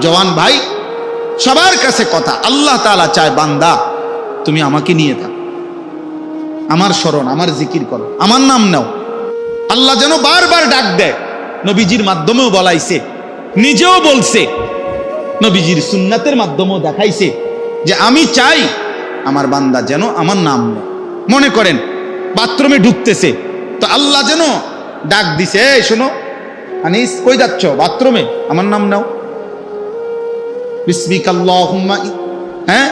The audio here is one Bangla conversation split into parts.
জওয়ান ভাই, সবার কাছে কথা। আল্লাহ তাআলা চায়, বান্দা, তুমি আমাকে নিয়ে থাক আমার স্মরণ, আমার জিকির করো। আমার নাম নাও। আল্লাহ যেন বারবার ডাক দেয়। নবীজির মাধ্যমেও বলাইছে। নিজেও বলছে। নবীজির সুন্নাতের মাধ্যমেও দেখাইছে যে আমি চাই আমার বান্দা যেন আমার নাম নেয়। মনে করেন, বাথরুমে ঢুকতেছে। তো আল্লাহ যেন ডাক দিছে, এই, শোনো, আনিস, কই যাচ্ছ? বাথরুমে? আমার নাম নাও। বিসমিকাল্লাহুম্মা হ্যাঁ?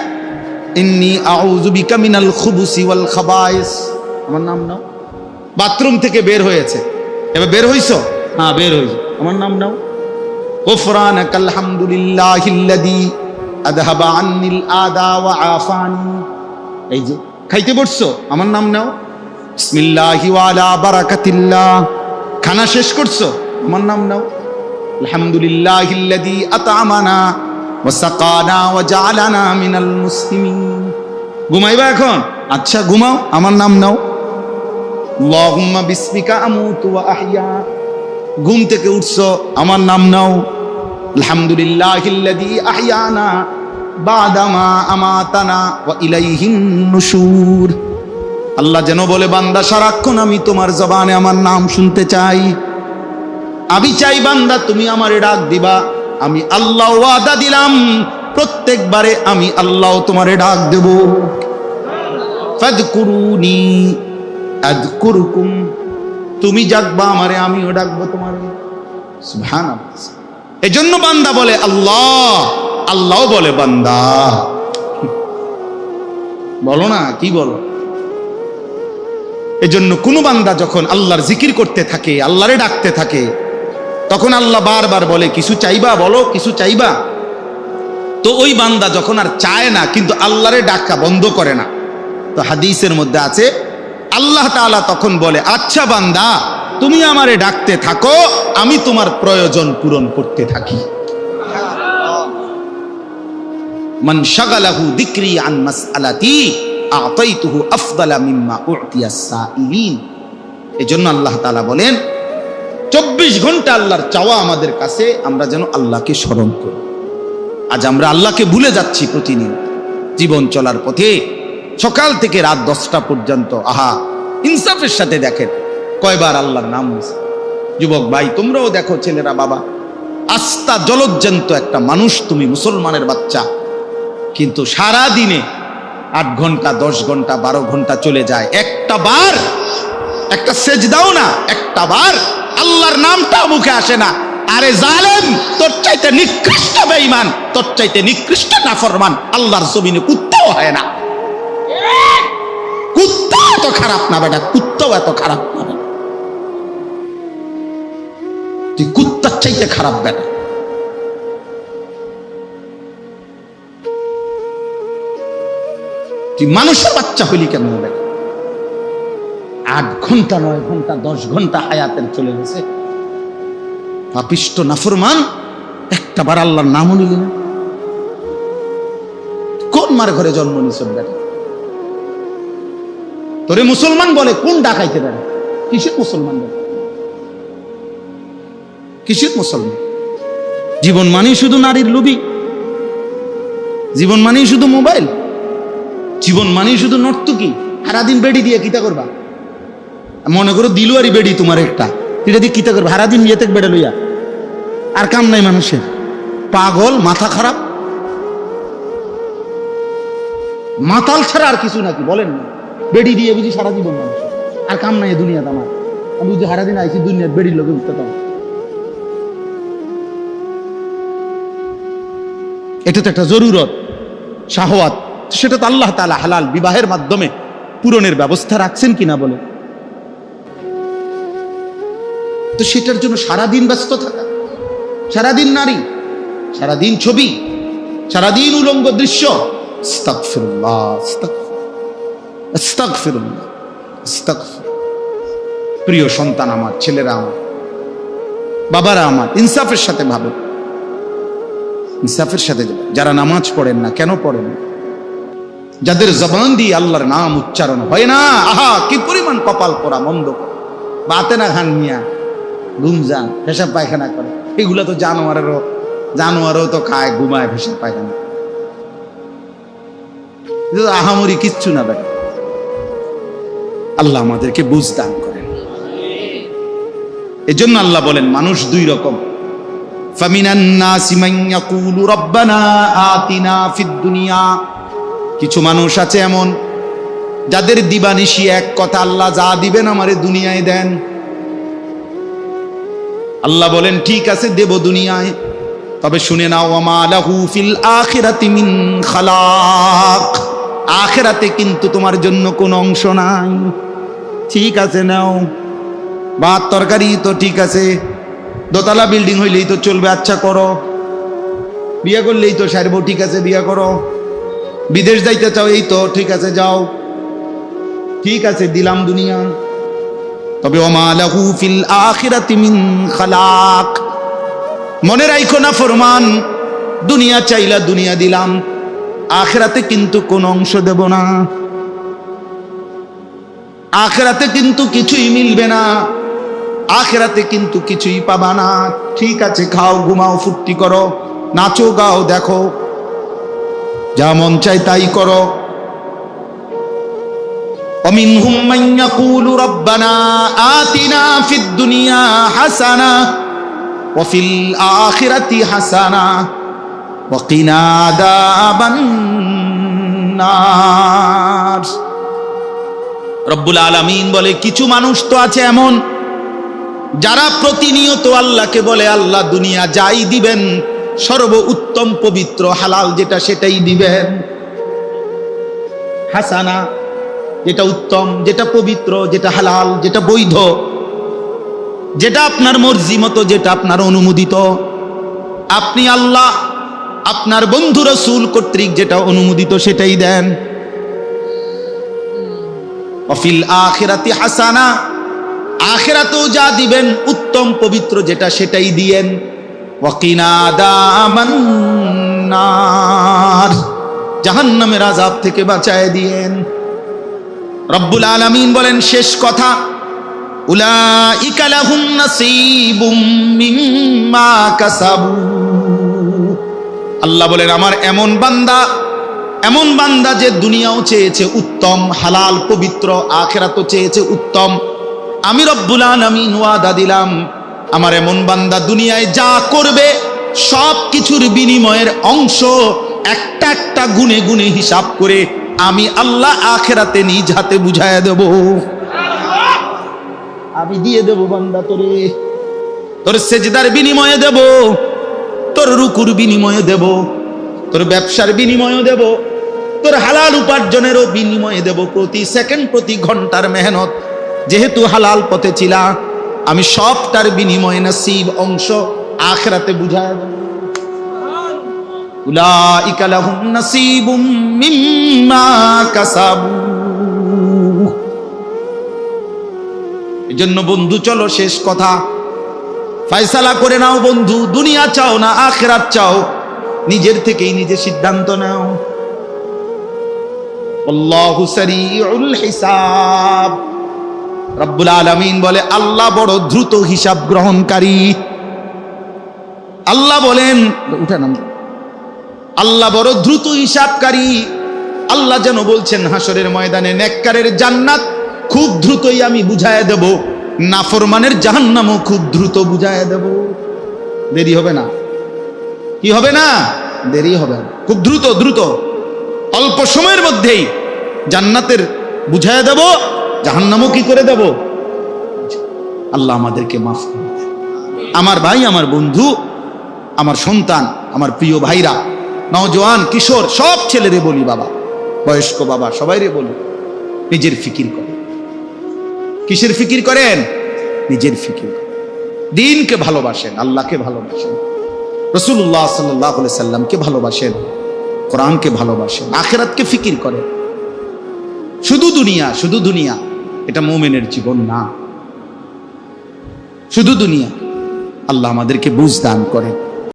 ইন্নি আউযু বিকা মিনাল খুবুসি ওয়াল খাবাইস। আমার নাম নাও। বাথরুম থেকে বের হয়েছে। এবার বের হইছো? হ্যাঁ বের হইছো। আমার নাম নাও। গোফরানাকাল হামদুলিল্লাহিল্লাযী আদহাবা আন্নিল আদা ওয়া আফানি। এই যে খাইতে বসছো? আমার নাম নাও। বিসমিল্লাহি ওয়া বারাকাতিল্লাহ। খানা শেষ করছ? আমার নাম নাও। আলহামদুলিল্লাহিল্লাযী আতআমানা ওয়া জা'ালানা মিনাল মুসলিমিন ঘুমাইবা এখন? আচ্ছা ঘুমাও আমার নাম নাও। আল্লাহুম্মা বিসমিকা আমুতু ওয়া আহইয়া। ঘুম থেকে উঠছো আমার নাম নাও। আলহামদুলিল্লাহিল্লাযী বাদামা আমাতানা ওয়া ইলাইহিন নুশুর। আল্লাহ যেন বলে বান্দা সারাক্ষণ আমি তোমার জবানে আমার নাম শুনতে চাই। আমি চাই বান্দা তুমি আমার ডাক দিবা। আমি আল্লাহ ওয়াদা দিলাম, প্রত্যেকবারে আমি আল্লাহ তোমারে ডাক দেব। তুমি ডাকবা আমারে, আমিও ডাকবো তোমারে। সুবহানাল্লাহ। এজন্য বান্দা বলে, আল্লাহ আল্লাহ বলে বান্দা। বলো না, কি বলো? এজন্য কোনো বান্দা যখন আল্লাহর জিকির করতে থাকে, আল্লাহরে ডাকতে থাকে তখন আল্লাহ বারবার বলে, কিছু চাইবা বলো, কিছু চাইবা? তো ওই বান্দা যখন আর চায় না, কিন্তু আল্লাহরে ডাকা বন্ধ করে না। তো হাদিসের মধ্যে আছে, আল্লাহ তাআলা তখন বলে আচ্ছা বান্দা, তুমি আমারে ডাকতে থাকো, আমি তোমার প্রয়োজন পূরণ করতে থাকি। মান আন মিম্মা এজন্য আল্লাহ তাআলা বলেন চব্বিশ ঘণ্টা আল্লাহর চাওয়া আমাদের কাছে, আমরা যেন আল্লাহকে স্মরণ করি। আজ আমরা আল্লাহকে ভুলে যাচ্ছি প্রতিনিয়ত জীবন চলার পথে সকাল থেকে রাত দশটা পর্যন্ত, আহা, ইনসাফের সাথে দেখেন, কয়বার আল্লাহর নাম যুবক ভাই, তোমরাও দেখো ছেলেরা, বাবা, আস্থা জলজ্জান্ত একটা মানুষ, তুমি মুসলমানের বাচ্চা। কিন্তু সারা দিনে আট ঘণ্টা, দশ ঘণ্টা, বারো ঘণ্টা চলে যায়। একটা বার, একটা সেজ দাও না, একটা বার আল্লাহর নামটা মুখে আসে না। আরে জালেম, তোর চাইতে নিকৃষ্ট বেঈমান, তোর চাইতে নিকৃষ্ট নাফরমান, আল্লাহর জমিনে কুত্তাও হয় না। কুত্তা এত খারাপ না বেটা, কুত্তাও এত খারাপ না তুই কুত্তার চাইতে খারাপ বেটা। তুই মানুষের বাচ্চা হইলি কেন বেটা? আট ঘণ্টা, নয় ঘণ্টা, দশ ঘণ্টা হায়াতের চলে গেছে। পাপিষ্ট, নাফরমান একটা বার আল্লাহর নামও নিলি না। কোন মার ঘরে জন্ম নিছ বেটা? তোরে মুসলমান বলে কোন ডাকাইতে পারে? কিসের মুসলমান বলে কিসের মুসলমান? জীবন মানেই শুধু নারীর লুবি। জীবন মানেই শুধু মোবাইল। জীবন মানেই শুধু নর্তকি। সারাদিন বেডি দিয়ে কিতা করবা। মনে করো দিলুয়ারি বেডি তোমার একটা। এটা দিয়ে কিতা করবা? সারাদিন ইয়েতে বেড়ে লইয়া। আর কাম নাই মানুষের। পাগল, মাথা খারাপ। মাতাল ছাড়া আর কিছু নাকি? বলেন বেডি দিয়ে বুঝি সারা জীবন মানুষ। আর কাম নাই দুনিয়াতে আমার। আমি বুঝি সারাদিন আইসি দুনিয়ার বেডির লোকে উঠতে পারো এটা তো একটা জরুরত। শাহওয়াত। সেটা তো আল্লাহ তালা হালাল বিবাহের মাধ্যমে পূরণের ব্যবস্থা রাখছেন কিনা বলে। তো সেটার জন্য সারাদিন ব্যস্ত থাকা। সারাদিন নারী, সারাদিন ছবি, সারাদিন উলঙ্গ দৃশ্য। প্রিয় সন্তান আমার, ছেলেরা আমার, বাবারা আমার, ইনসাফের সাথে ভাবে। ইনসাফের সাথে যারা নামাজ পড়েন না, কেন পড়েন? যাদের জবান দিয়ে আল্লাহর নাম উচ্চারণ হয় না, আহা, কি পরিমাণ কপাল করা মন্দ করে বাতে না খান মিয়া গুমজান পেশাব পায়খানা করে। এগুলা তো জানোয়ারেরও জানোয়ারও তো খায়, ঘুমায় ভেসে পায়খানা। আহামরি কিচ্ছু না বেটা। আল্লাহ আমাদেরকে বুঝ দান করেন। এজন্য আল্লাহ বলেন, মানুষ দুই রকম। কিছু মানুষ আছে এমন, যাদের দিবানিশি এক কথা আল্লাহ যা দিবেন আমারে দুনিয়ায় দেন। আল্লাহ বলেন, ঠিক আছে, দেব দুনিয়ায়। তবে শুনে নাও আমা লাহু ফিল আখিরাতি মিন খালাক। আখিরাতে কিন্তু তোমার জন্য কোনো অংশ নাই। ঠিক আছে, নাও। ভাত, তরকারি তো ঠিক আছে। দোতলা বিল্ডিং হইলেই তো চলবে আচ্ছা করো। বিয়ে করলেই তো সারবো, ঠিক আছে, বিয়ে করো। বিদেশ যাইতে চাও, এই তো, ঠিক আছে, যাও। ঠিক আছে, দিলাম দুনিয়া। তবে ফিল মিন খালাক। মনে রাখো না ফরমান, দুনিয়া চাইলা দুনিয়া দিলাম, আখেরাতে কিন্তু কোন অংশ দেব না। আখেরাতে কিন্তু কিছুই মিলবে না, আখেরাতে কিন্তু কিছুই পাবা না। ঠিক আছে, খাও, ঘুমাও, ফুর্তি করো, নাচো, গাও, দেখো, যা মন চাই তাই করো। ومنهم من يقول ربنا آتنا في الدنيا حسنة وفي الآخرة حسنة وقنا عذاب النار রব্বুল আলামিন বলে কিছু মানুষ তো আছে এমন যারা প্রতিনিয়ত আল্লাহকে বলে আল্লাহ দুনিয়া যাই দিবেন সর্ব উত্তম পবিত্র হালাল যেটা সেটাই দিবেন হাসানা যেটা উত্তম, যেটা পবিত্র, যেটা হালাল, যেটা বৈধ, যেটা আপনার মর্জি মতো, যেটা আপনার অনুমোদিত। আপনি আল্লাহ, আপনার বন্ধু রসুল কর্তৃক যেটা অনুমোদিত সেটাই দেন। অফিল আখেরাতি হাসানা, আখেরাতেও যা দিবেন, উত্তম পবিত্র যেটা সেটাই দিয়েন। জাহান্নামের আজাব থেকে বাঁচায় দিয়েন। রব্বুল আলামিন বলেন, শেষ কথা আল্লাহ বলেন, আমার এমন বান্দা এমন বান্দা যে দুনিয়াও চেয়েছে উত্তম, হালাল, পবিত্র, আখেরাতও চেয়েছে উত্তম। আমি রব্বুল আলামিন ওয়াদা দিলাম, আমার এমন বান্দা দুনিয়ায় যা করবে সব কিছুর বিনিময়ের অংশ একটা একটা গুনে গুনে হিসাব করে আমি আল্লাহ আখেরাতে নিজ হাতে বুঝাইয়া দেব। আমি দিয়ে দেব বান্দা তোরে। তোর সেজদার বিনিময়ে দেব। তোর রুকুর বিনিময়ে দেব। তোর ব্যবসার বিনিময়ে দেব। তোর হালাল উপার্জনেরও বিনিময়ে দেব। প্রতি সেকেন্ড, প্রতি ঘণ্টার মেহনত। যেহেতু হালাল পথে ছিলা, আমি সবটার বিনিময়ে নসিব অংশ আখরাতে বুঝায় দেব। উলাইকা লাহুম নাসিবুম মিম্মা কাসাবু। এজন্য বন্ধু, চলো শেষ কথা। ফয়সালা করে নাও বন্ধু, দুনিয়া চাও না, আখেরাত চাও। নিজের থেকেই নিজে সিদ্ধান্ত নাও। হিসাব। রব্বুল আলামিন বলে, আল্লাহ বড় দ্রুত হিসাব গ্রহণকারী। আল্লাহ বলেন, উঠে নাম। আল্লাহ বড় দ্রুত হিসাবকারী। আল্লাহ যেন বলছেন হাসরের ময়দানে নেককারের জান্নাত খুব দ্রুতই আমি বুঝায় দেব। নাফরমানের জাহান্নামও খুব দ্রুত বুঝায় দেব। দেরি হবে না। কি হবে না? দেরি হবে না। খুব দ্রুত দ্রুত। অল্প সময়ের মধ্যেই জান্নাতের বুঝায় দেব, জাহান্নামও কি করে দেব? আল্লাহ আমাদেরকে মাফ করে আমার ভাই, আমার বন্ধু, আমার সন্তান, আমার প্রিয় ভাইরা নওজোয়ান, কিশোর, সব ছেলেরে বলি বাবা। বয়স্ক বাবা, সবাইরে বলি। নিজের ফিকির করে কিসের ফিকির করেন? নিজের ফিকির দিনকে ভালোবাসেন, আল্লাহকে ভালোবাসেন। রসুল্লাহ সাল্লাহ সাল্লামকে ভালোবাসেন, কোরআনকে ভালোবাসেন, আখেরাতকে ফিকির করেন। শুধু দুনিয়া শুধু দুনিয়া, এটা মোমেনের জীবন না। শুধু দুনিয়া, আল্লাহ আমাদেরকে বুঝ দান করেন।